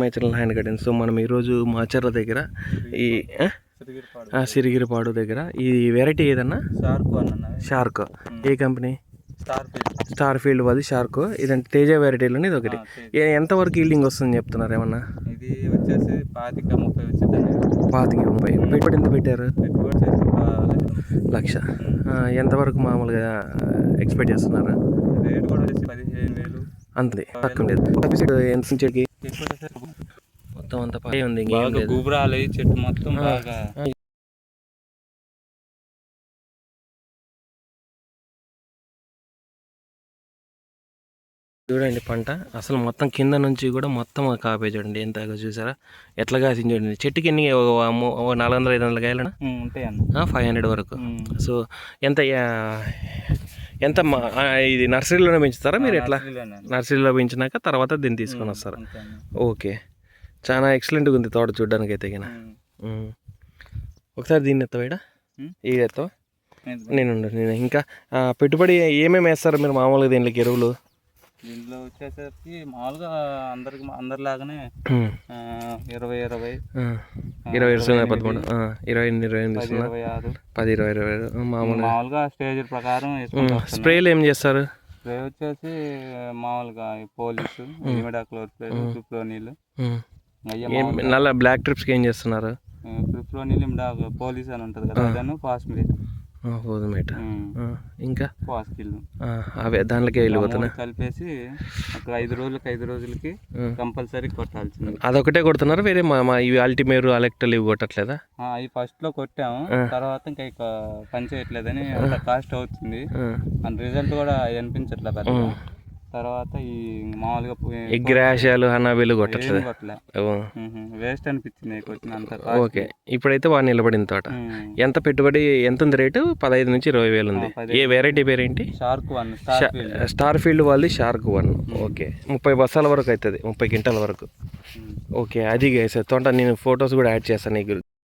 My channel hand garden so మనం ఈరోజు మాచర్ల దగ్గర ఈ సిరిగిరిపాడు. దగ్గర. ఈ వెరైటీ ఏదన్నా? షార్క్ అన్న షార్క్. ఏ కంపెనీ? స్టార్ ఫీల్డ్ అది షార్క్. ఇదంటే తేజ వెరైటీలోని ఇది ఒకటి. ఎంతవరకు ఈల్డింగ్ వస్తుంది చెప్తున్నారు ఏమన్నా? ఇది వచ్చేసి పాతిక ముప్పై వచ్చిందండి. పాతికి ముప్పై. పెట్టుబడి ఎంత పెట్టారు? లక్ష. ఎంతవరకు మామూలుగా ఎక్స్పెక్ట్ చేస్తున్నారు? రేట్ కూడా వచ్చేసి పదిహేను వేలు. అంతే. తక్కువ లేదు. ఎంత మొత్తం అంత పై ఉంది బాగా గుబురాలు చెట్టు మొత్తం బాగా. చూడండి పంట అసలు మొత్తం కింద నుంచి కూడా మొత్తం కాపే చూడండి. ఎంత చూసారా? ఎట్లా కాసింది చూడండి. చెట్టుకి ఎన్ని నాలుగు వందల ఐదు వందల కాయలనా? అన్న ఫైవ్ హండ్రెడ్ వరకు. సో ఎంత ఎంత ఇది నర్సరీలోనే పెంచుతారా మీరు ఎట్లా. నర్సరీలో పెంచినాక తర్వాత దీన్ని తీసుకొని వస్తారా. ఓకే చాలా ఎక్సలెంట్గా ఉంది తోట చూడడానికి అయితే. ఉమ్. ఒకసారి దీన్ని ఎత్తవాడా ఉమ్. ఈ ఎత్తవా? నేను నేను ఇంకా పెట్టుబడి ఏమేమి వేస్తారు మీరు మామూలుగా దీనికి ఎరువులు దీంట్లో వచ్చేసరికి మామూలుగా అందరికి అందరిలాగానే ఇరవై ఇరవై. ఇరవై ఇరవై పదమూడు ఆ, ఇరవై ఎనిమిది ఇరవై ఎనిమిది పది ఇరవై ఇరవై ఆ, మామూలుగా. మామూలుగా స్టేజ్ ప్రకారం. స్ప్రేలు ఏం చేస్తారు? స్ప్రే వచ్చేసి మామూలుగా పోలీసు ఇమిడాక్లోర్ స్ప్రే ప్రిప్రోనీల్ ఉమ్. అయ్యే ఏం నల్ల బ్లాక్ ట్రిప్స్కి ఏం చేస్తున్నారు? ప్రిప్రోనీల్ ఇమిడాక్ పోలీస్ అని ఉంటుంది కదా అదను పాస్మిల్ పోదుమేట ఇంకా? పాస్కిల్ ఆ, అవే దాంట్లోకే వెళ్ళిపోతున్నా కలిపేసి ఒక ఐదు రోజులకి ఐదు రోజులకి. కంపల్సరీ కొట్టాల్సింది. అదొకటే కొడుతున్నారు వేరే మా ఇవి అల్టిమేరు అలెక్టల్ ఇవి కొట్టట్లేదా? అవి ఫస్ట్లో కొట్టాము. తర్వాత ఇంకా ఇక పని చేయట్లేదని అంత కాస్ట్ అవుతుంది. అండ్ రిజల్ట్ కూడా అనిపించట్లే పెద్దగా తర్వాత ఈ మామూలుగా ఎగ్ ర్యాషాలు హనాబీలు కొట్టట్లేదు? కొట్టలే. ఓ, వేస్ట్ అనిపించింది అంత ఓకే. ఇప్పుడైతే బాగా నిలబడింది తోట. ఎంత పెట్టుబడి ఎంత ఉంది రేటు? పదహైదు నుంచి ఇరవై వేలు ఉంది. ఏ వెరైటీ పేరేంటి షార్క్ వన్ స్టార్ ఫీల్డ్ వాళ్ళది షార్క్ వన్ ఓకే. ముప్పై బస్సాల వరకు అవుతుంది ముప్పై క్వింటాల వరకు. ఓకే. అది గైస్ తోట నేను ఫొటోస్ కూడా యాడ్ చేస్తాను నీకు.